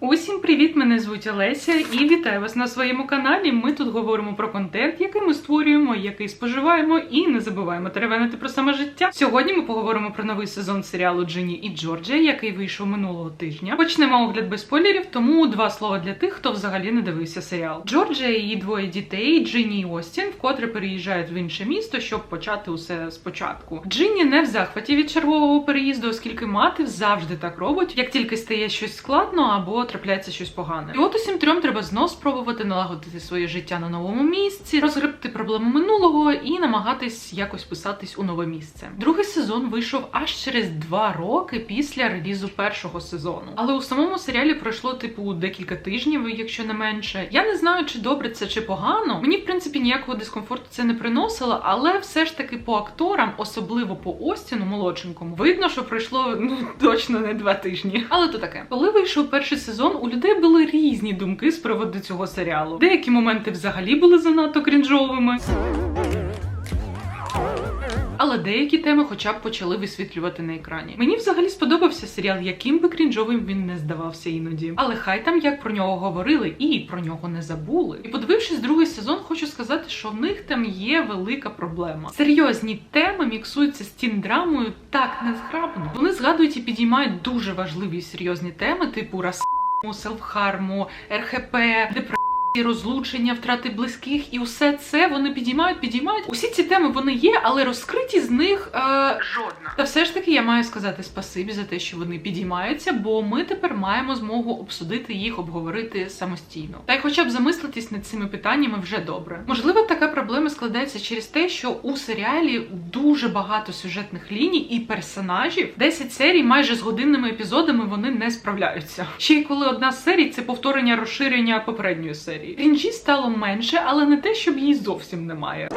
Усім привіт! Мене звуть Олеся і вітаю вас на своєму каналі. Ми тут говоримо про контент, який ми створюємо, який споживаємо, і не забуваємо теревенити про саме життя. Сьогодні ми поговоримо про новий сезон серіалу Джині і Джорджія, який вийшов минулого тижня. Почнемо огляд без спойлерів, тому два слова для тих, хто взагалі не дивився серіал. Джорджія і її двоє дітей, Джині і Остін, вкотре переїжджають в інше місто, щоб почати усе спочатку. Джині не в захваті від чергового переїзду, оскільки мати завжди так робить, як тільки стає щось складно або трапляється щось погане. І от усім трьом треба знов спробувати налагодити своє життя на новому місці, розгребти проблеми минулого і намагатись якось писатись у нове місце. Другий сезон вийшов аж через два роки після релізу першого сезону. Але у самому серіалі пройшло типу декілька тижнів, якщо не менше. Я не знаю, чи добре це чи погано. Мені в принципі ніякого дискомфорту це не приносило, але все ж таки по акторам, особливо по Остіну молодшенькому, видно, що пройшло ну точно не два тижні. Але то таке. Коли вийшов перший сезон, у людей були різні думки з приводу цього серіалу. Деякі моменти взагалі були занадто крінжовими. Але деякі теми хоча б почали висвітлювати на екрані. Мені взагалі сподобався серіал, яким би крінжовим він не здавався іноді. Але хай там як про нього говорили і про нього не забули. І подивившись другий сезон, хочу сказати, що в них там є велика проблема. Серйозні теми міксуються з тін драмою так незграбно. Вони згадують і підіймають дуже важливі серйозні теми, типу расизму, селфхарму, РХП, депресії. Розлучення, втрати близьких, і усе це вони підіймають, підіймають. Усі ці теми вони є, але розкриті з них е, жодна. Та все ж таки я маю сказати спасибі за те, що вони підіймаються, бо ми тепер маємо змогу обсудити їх, обговорити самостійно. Та й хоча б замислитись над цими питаннями вже добре. Можливо, така проблема складається через те, що у серіалі дуже багато сюжетних ліній і персонажів. 10 серій майже з годинними епізодами вони не справляються. Ще й коли одна з серій це повторення розширення попередньої серії. Крінжі стало менше, але не те, щоб її зовсім немає.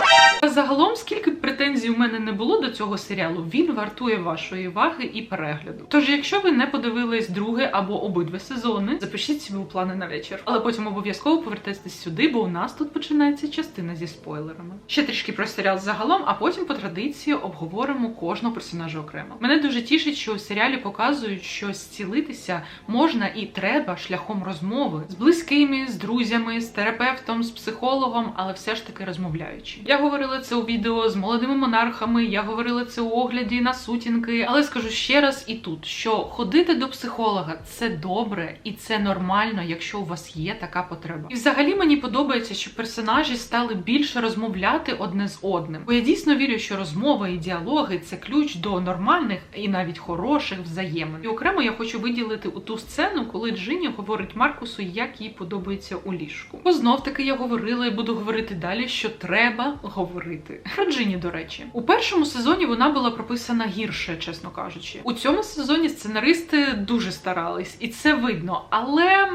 Загалом, скільки б претензій у мене не було до цього серіалу, він вартує вашої уваги і перегляду. Тож, якщо ви не подивились друге або обидва сезони, запишіть собі у плани на вечір. Але потім обов'язково повертайтесь сюди, бо у нас тут починається частина зі спойлерами. Ще трішки про серіал загалом, а потім по традиції обговоримо кожного персонажа окремо. Мене дуже тішить, що у серіалі показують, що зцілитися можна і треба шляхом розмови з близькими, з друзями, з терапевтом, з психологом, але все ж таки розмовляючи. Я говорила це у відео з молодими монархами. Я говорила це у огляді на сутінки, але скажу ще раз і тут, що ходити до психолога це добре і це нормально, якщо у вас є така потреба. І взагалі мені подобається, що персонажі стали більше розмовляти одне з одним. Бо я дійсно вірю, що розмова і діалоги це ключ до нормальних і навіть хороших взаємин. І окремо я хочу виділити у ту сцену, коли Джині говорить Маркусу, як їй подобається у ліжку. Бо знов таки я говорила і буду говорити далі, що треба говорити. Про Джині, до речі, у першому сезоні вона була прописана гірше, чесно кажучи. У цьому сезоні сценаристи дуже старались, і це видно. Але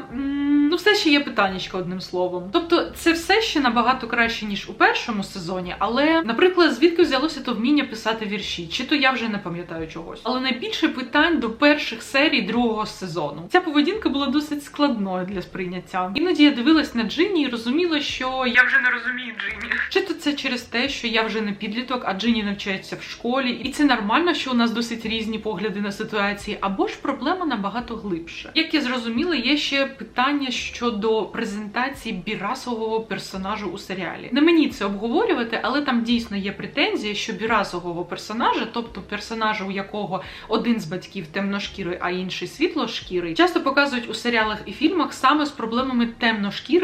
ну все ще є питаннячка одним словом. Тобто, це все ще набагато краще ніж у першому сезоні. Але, наприклад, звідки взялося то вміння писати вірші? Чи то я вже не пам'ятаю чогось. Але найбільше питань до перших серій другого сезону. Ця поведінка була досить складною для сприйняття. Іноді я дивилась на Джині і розуміла, що я вже не розумію Джині. Чи то це через те, що я вже не підліток, а Джині навчається в школі, і це нормально, що у нас досить різні погляди на ситуації, або ж проблема набагато глибше. Як я зрозуміла, є ще питання щодо презентації бірасового персонажу у серіалі. Не мені це обговорювати, але там дійсно є претензія, що бірасового персонажа, тобто персонажа, у якого один з батьків темношкірий, а інший світлошкірий, часто показують у серіалах і фільмах саме з проблемами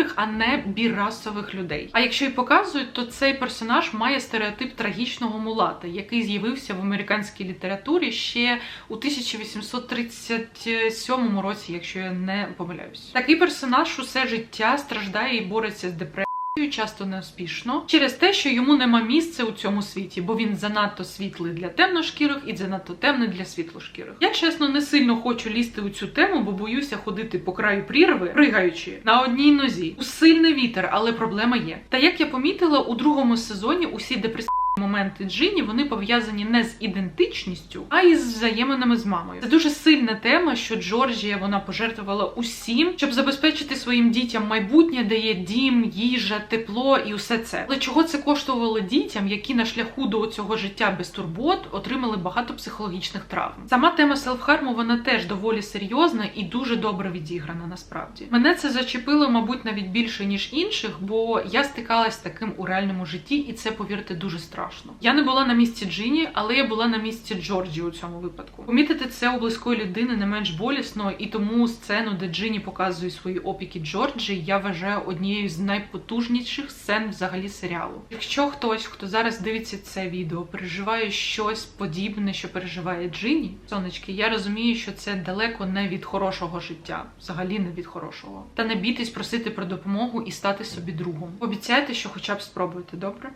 темношкірих, а не бірасових людей. А якщо й показують, то цей персонаж має стереотип трагічного мулата, який з'явився в американській літературі ще у 1837 році, якщо я не помиляюсь. Такий персонаж усе життя страждає і бореться з депресією. Часто неуспішно через те, що йому нема місця у цьому світі, бо він занадто світлий для темношкірих і занадто темний для світлошкірих. Я чесно не сильно хочу лізти у цю тему, бо боюся ходити по краю прірви, пригаючи на одній нозі. У сильний вітер, але проблема є. Та як я помітила, у другому сезоні усі депресивні моменти Джині вони пов'язані не з ідентичністю, а із взаєминами з мамою. Це дуже сильна тема, що Джорджія вона пожертвувала усім, щоб забезпечити своїм дітям майбутнє, де є дім, їжа, тепло і усе це. Але чого це коштувало дітям, які на шляху до цього життя без турбот отримали багато психологічних травм? Сама тема селфхарму вона теж доволі серйозна і дуже добре відіграна. Насправді мене це зачепило, мабуть, навіть більше ніж інших, бо я стикалась з таким у реальному житті, і це повірте дуже страшно. Я не була на місці Джині, але я була на місці Джорджі у цьому випадку. Помітити це у близької людини не менш болісно, і тому сцену, де Джині показує свої опіки Джорджі, я вважаю однією з найпотужніших сцен взагалі серіалу. Якщо хтось, хто зараз дивиться це відео, переживає щось подібне, що переживає Джині, сонечки, я розумію, що це далеко не від хорошого життя, взагалі не від хорошого. Та не бійтесь просити про допомогу і стати собі другом. Обіцяйте, що хоча б спробуєте, добре?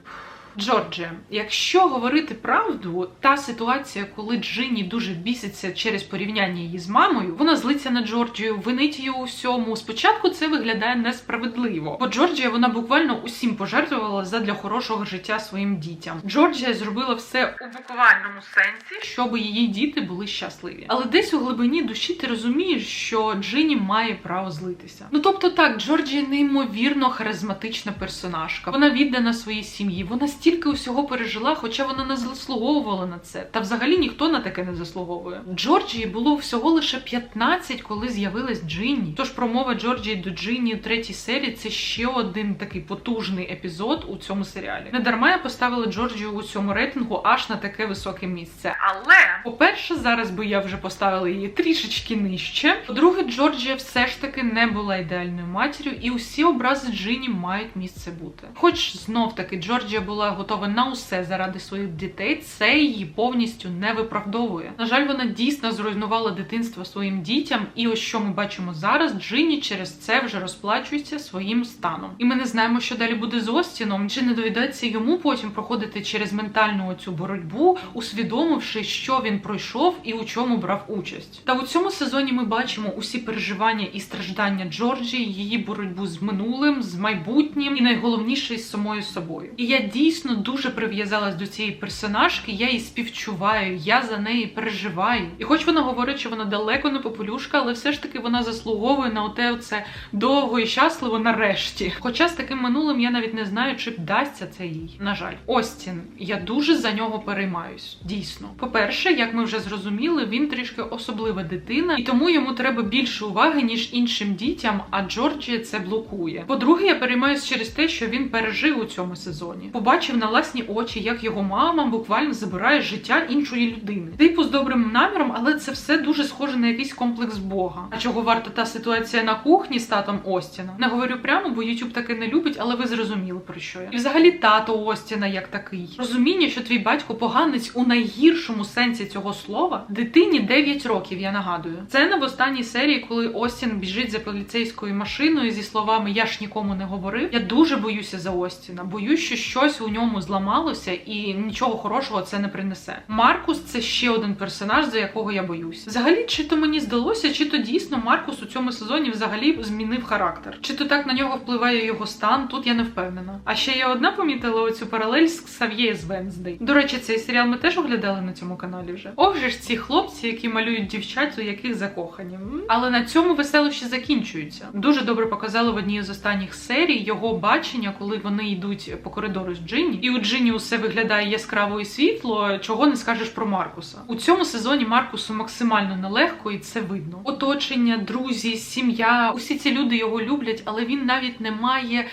Джорджія, якщо говорити правду, та ситуація, коли Джині дуже біситься через порівняння її з мамою, вона злиться на Джорджію, винить її у всьому. Спочатку це виглядає несправедливо, бо Джорджія вона буквально усім пожертвувала задля хорошого життя своїм дітям. Джорджія зробила все у буквальному сенсі, щоб її діти були щасливі. Але десь у глибині душі ти розумієш, що Джині має право злитися. Ну тобто, так, Джорджія неймовірно харизматична персонажка. Вона віддана своїй сім'ї. Вона стільки усього пережила, хоча вона не заслуговувала на це. Та взагалі ніхто на таке не заслуговує. Джорджії було всього лише 15, коли з'явилась Джинні. Тож промова Джорджії до Джинні у третій серії це ще один такий потужний епізод у цьому серіалі. Не дарма я поставила Джорджію у цьому рейтингу аж на таке високе місце. Але, по-перше, зараз би я вже поставила її трішечки нижче. По-друге, Джорджія все ж таки не була ідеальною матір'ю, і усі образи Джині мають місце бути. Хоч знов таки Джорджія була готова на усе заради своїх дітей, це її повністю не виправдовує. На жаль, вона дійсно зруйнувала дитинство своїм дітям, і ось що ми бачимо зараз, Джині через це вже розплачується своїм станом. І ми не знаємо, що далі буде з Остіном, чи не доведеться йому потім проходити через ментальну оцю боротьбу, усвідомивши, що він пройшов і у чому брав участь. Та у цьому сезоні ми бачимо усі переживання і страждання Джорджі, її боротьбу з минулим, з майбутнім, і найголовніше з самою собою. І я дійсно дуже прив'язалась до цієї персонажки. Я її співчуваю, я за неї переживаю. І хоч вона говорить, що вона далеко не попелюшка, але все ж таки вона заслуговує на оте оце довго і щасливо нарешті. Хоча з таким минулим я навіть не знаю, чи вдасться це їй. На жаль, Остін, я дуже за нього переймаюсь. Дійсно, по-перше, як ми вже зрозуміли, він трішки особлива дитина, і тому йому треба більше уваги ніж іншим дітям. А Джорджія це блокує. По-друге, я переймаюсь через те, що він пережив у цьому сезоні. Побачив на власні очі, як його мама буквально забирає життя іншої людини. Типу з добрим наміром, але це все дуже схоже на якийсь комплекс Бога. А чого варта та ситуація на кухні з татом Остіна? Не говорю прямо, бо YouTube таке не любить, але ви зрозуміли про що я. І взагалі тато Остіна як такий. Розуміння, що твій батько поганець у найгіршому сенсі цього слова, дитині 9 років, я нагадую. Це не в останній серії, коли Остін біжить за поліцейською машиною зі словами Я ж нікому не говорив. Я дуже боюся за Остіна. Боюсь, що щось у ньому зламалося і нічого хорошого це не принесе. Маркус це ще один персонаж, за якого я боюсь. Взагалі, чи то мені здалося, чи то дійсно Маркус у цьому сезоні взагалі змінив характер, чи то так на нього впливає його стан. Тут я не впевнена. А ще я одна помітила оцю паралель з Ксав'є з Венздей. До речі, цей серіал ми теж оглядали на цьому каналі вже. Ох ж ці хлопці, які малюють дівчат, у яких закохані. Але на цьому веселощі закінчуються. Дуже добре показали в одній з останніх серій його бачення, коли вони йдуть по коридору з Джинні, і у Джинні усе виглядає яскраво і світло. Чого не скажеш про Маркуса? У цьому сезоні Маркусу максимально нелегко, і це видно. Оточення, друзі, сім'я, усі ці люди його люблять, але він навіть не має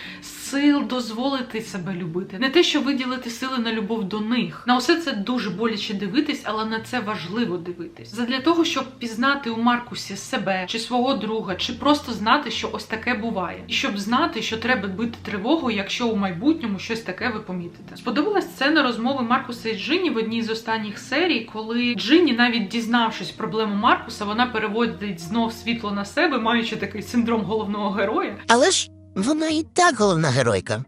сил дозволити себе любити. Не те, що виділити сили на любов до них. На усе це дуже боляче дивитись, але на це важливо дивитись. Задля того, щоб пізнати у Маркусі себе чи свого друга, чи просто знати, що ось таке буває, і щоб знати, що треба бити тривогу, якщо у майбутньому щось таке ви помітите. Сподобалась сцена розмови Маркуса і Джині в одній з останніх серій, коли Джині, навіть дізнавшись проблему Маркуса, вона переводить знов світло на себе, маючи такий синдром головного героя. Але ж вона і так головна геройка.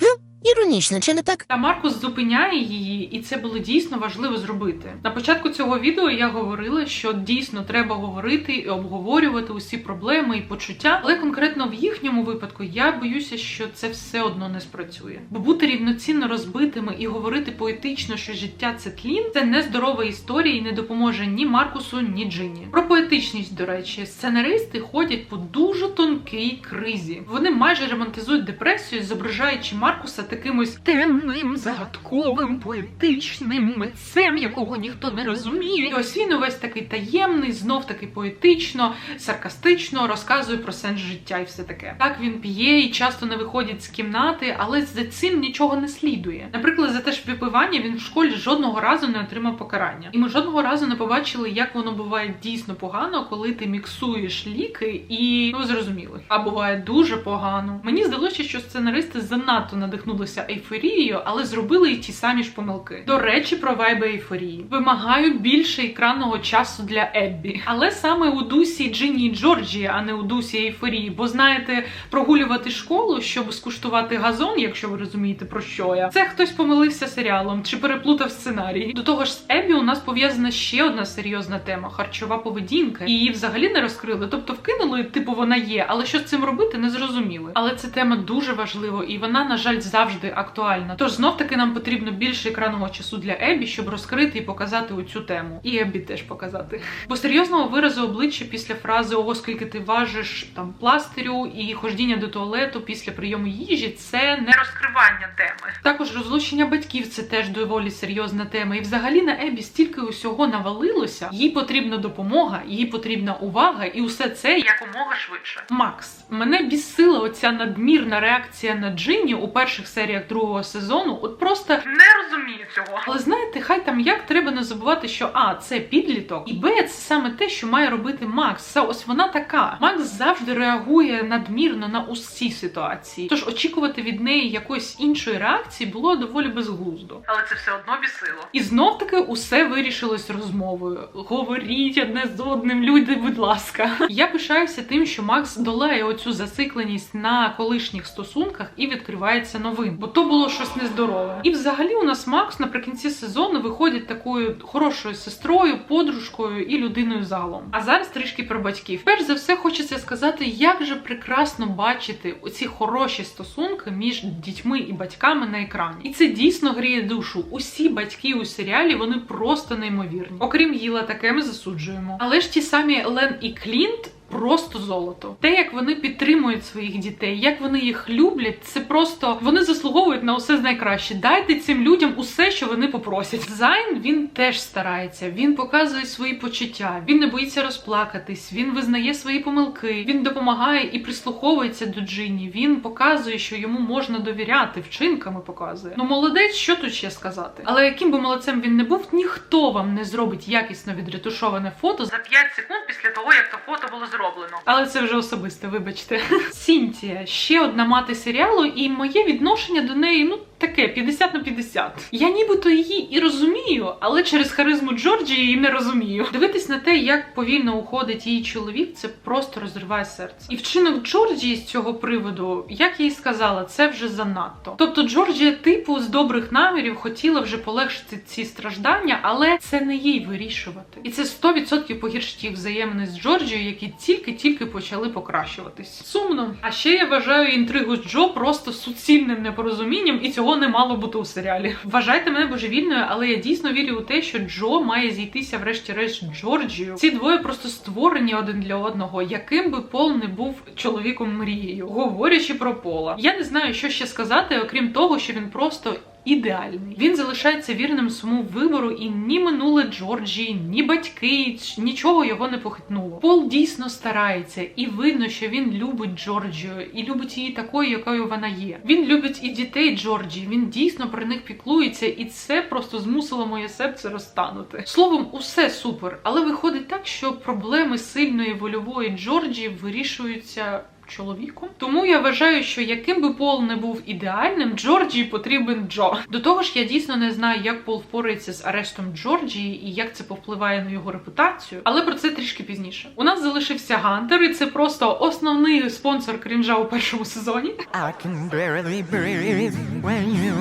Гм, Іронічно, чи не так? Та Маркус зупиняє її, і це було дійсно важливо зробити. На початку цього відео я говорила, що дійсно треба говорити і обговорювати усі проблеми і почуття. Але конкретно в їхньому випадку я боюся, що це все одно не спрацює. Бо бути рівноцінно розбитими і говорити поетично, що життя це тлін, це нездорова історія і не допоможе ні Маркусу, ні Джині. Про поетичність, до речі, сценаристи ходять по дуже тонкій кризі. Вони майже романтизують депресію, зображаючи Маркуса такимось темним, загадковим, поетичним митцем, якого ніхто не І розуміє. ось він увесь такий таємний, знов таки поетично, саркастично розказує про сенс життя і все таке. Так він п'є і часто не виходить з кімнати, але за цим нічого не слідує. Наприклад, за те ж випивання він в школі жодного разу не отримав покарання. І ми жодного разу не побачили, як воно буває дійсно погано, коли ти міксуєш ліки і ну зрозуміли. А буває дуже погано. Мені здалося, що сценаристи занадто надихнулися ейфорією, але зробили і ті самі ж помилки. До речі, про вайби ейфорії. Вимагаю більше екранного часу для Еббі. Але саме у дусі Джині і а не у дусі ейфорії. Бо знаєте, прогулювати школу, щоб скуштувати газон, якщо ви розумієте про що я. Це хтось помилився серіалом чи переплутав сценарій. До того ж, з Еббі у нас пов'язана ще одна серйозна тема харчова поведінка. Її взагалі не розкрили, тобто вкинули, типу вона є, але що з цим робити, не зрозуміли. Але ця тема дуже важлива, і вона, на жаль, завжди актуальна. Тож знов таки нам потрібно більше екранного часу для Еббі, щоб розкрити і показати оцю тему. І Еббі теж показати. Бо серйозного виразу обличчя після фрази Ого, скільки ти важиш там пластирю і хождіння до туалету після прийому їжі це не розкривання теми. Також розлучення батьків це теж доволі серйозна тема. І взагалі на Ебі стільки усього навалилося. Їй потрібна допомога, їй потрібна увага, і усе це якомога швидше. Макс, мене бісила оця надмірна реакція на Джинні у перших серіях другого сезону. От просто не розумію цього. Але знаєте, хай там як треба не забувати, що а це підліток, і б це саме те, що має робити Макс. Це ось вона така. Макс завжди реагує надмірно на усі ситуації. Тож очікувати від неї якоїсь іншої реакції було доволі безглуздо. Але це все одно бісило. І знов таки усе вирішилось розмовою. Говоріть одне з одним, люди, будь ласка. Я пишаюся тим, що Макс долає оцю зацикленість на колишніх стосунках і відкривається новим, бо то було щось нездорове. І взагалі у нас Макс наприкінці сезону виходить такою хорошою сестрою, подружкою і людиною загалом. А зараз трішки про батьків. Перш за все, хочеться сказати, як же прекрасно бачити оці хороші стосунки між дітьми і батьками на екрані. І це дійсно гріє душу. Усі батьки у серіалі вони просто неймовірні. Окрім Гіла, таке ми засуджуємо. Але ж ті самі Лен і Клінт. Просто золото. Те, як вони підтримують своїх дітей, як вони їх люблять, це просто вони заслуговують на усе з найкраще. Дайте цим людям усе, що вони попросять. Зайн він теж старається. Він показує свої почуття. Він не боїться розплакатись. Він визнає свої помилки. Він допомагає і прислуховується до Джині. Він показує, що йому можна довіряти. Вчинками показує. Ну молодець, що тут ще сказати. Але яким би молодцем він не був, ніхто вам не зробить якісно відретушоване фото за 5 секунд після того, як то фото було зроблено. Але це вже особисте, вибачте. Сінтія ще одна мати серіалу, і моє відношення до неї, ну. Таке 50 на 50. Я нібито її і розумію, але через харизму Джорджі її не розумію. Дивитись на те, як повільно уходить її чоловік, це просто розриває серце. І вчинок Джорджії з цього приводу, як я їй сказала, це вже занадто. Тобто Джорджія, типу, з добрих намірів хотіла вже полегшити ці страждання, але це не їй вирішувати. І це 100% погіршить їх взаємини з Джорджією, які тільки-тільки почали покращуватись. Сумно. А ще я вважаю інтригу з Джо просто суцільним непорозумінням, і цього не мало бути у серіалі. Вважайте мене божевільною, але я дійсно вірю у те, що Джо має зійтися врешті-решт Джорджію. Ці двоє просто створені один для одного, яким би Пол не був чоловіком мрією, говорячи про пола. Я не знаю, що ще сказати, окрім того, що він просто. Ідеальний він залишається вірним своєму вибору, і ні минуле Джорджі, ні батьки, нічого його не похитнуло. Пол дійсно старається, і видно, що він любить Джорджію і любить її такою, якою вона є. Він любить і дітей Джорджі. Він дійсно про них піклується, і це просто змусило моє серце розтанути. Словом, усе супер, але виходить так, що проблеми сильної вольової Джорджі вирішуються чоловіком. Тому я вважаю, що яким би Пол не був ідеальним, Джорджії потрібен Джо. До того ж, я дійсно не знаю, як Пол впорається з арештом Джорджії і як це повпливає на його репутацію. Але про це трішки пізніше. У нас залишився Гантер, і це просто основний спонсор крінжа у першому сезоні. I can barely breathe when you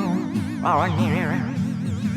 are near.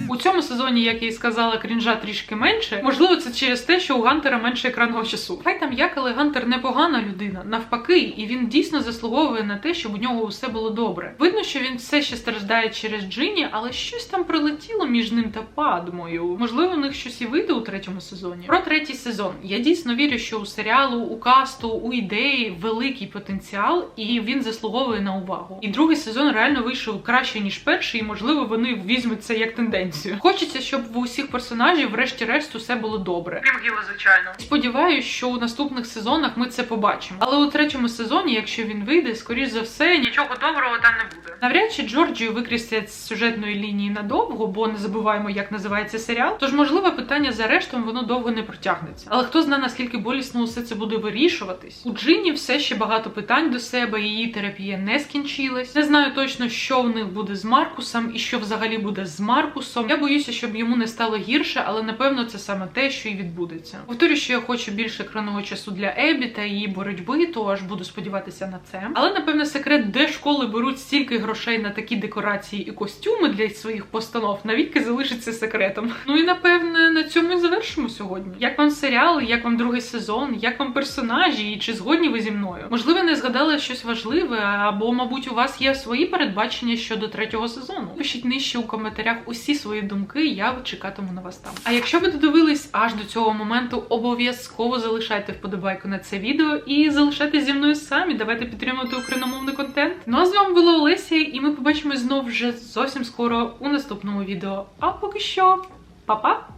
У цьому сезоні, як я і сказала, крінжа трішки менше. Можливо, це через те, що у Гантера менше екранного часу. Хай там як, але Гантер непогана людина, навпаки, і він дійсно заслуговує на те, щоб у нього усе було добре. Видно, що він все ще страждає через Джині, але щось там прилетіло між ним та Падмою. Можливо, у них щось і вийде у третьому сезоні. Про третій сезон. Я дійсно вірю, що у серіалу, у касту, у ідеї великий потенціал, і він заслуговує на увагу. І другий сезон реально вийшов краще ніж перший, і можливо вони візьмуть це як тенденцію. Хочеться, щоб в усіх персонажів, врешті-решт, усе було добре. Крім Гіла, звичайно. Сподіваюсь, що у наступних сезонах ми це побачимо. Але у третьому сезоні, якщо він вийде, скоріш за все, нічого доброго там не буде. Навряд чи Джорджію викрістять з сюжетної лінії надовго, бо не забуваємо, як називається серіал. Тож, можливо, питання з арештом воно довго не протягнеться. Але хто знає, наскільки болісно усе це буде вирішуватись? У Джині все ще багато питань до себе, її терапія не скінчилась. Не знаю точно, що в них буде з Маркусом і що взагалі буде з Маркусом. Я боюся, щоб йому не стало гірше, але напевно це саме те, що і відбудеться. Повторюю, що я хочу більше екранного часу для Ебі та її боротьби, тож буду сподіватися на це. Але напевно секрет, де школи беруть стільки грошей на такі декорації і костюми для своїх постанов, навіки залишиться секретом. Ну і напевне на цьому і завершимо сьогодні. Як вам серіал, як вам другий сезон, як вам персонажі, і чи згодні ви зі мною? Можливо, не згадали щось важливе, або, мабуть, у вас є свої передбачення щодо третього сезону. Пишіть нижче у коментарях усі свої думки, я чекатиму на вас там. А якщо ви додивились аж до цього моменту, обов'язково залишайте вподобайку на це відео і залишайте зі мною самі. Давайте підтримувати україномовний контент. Ну а з вами була Олеся, і ми побачимось знов вже зовсім скоро у наступному відео. А поки що, па-па!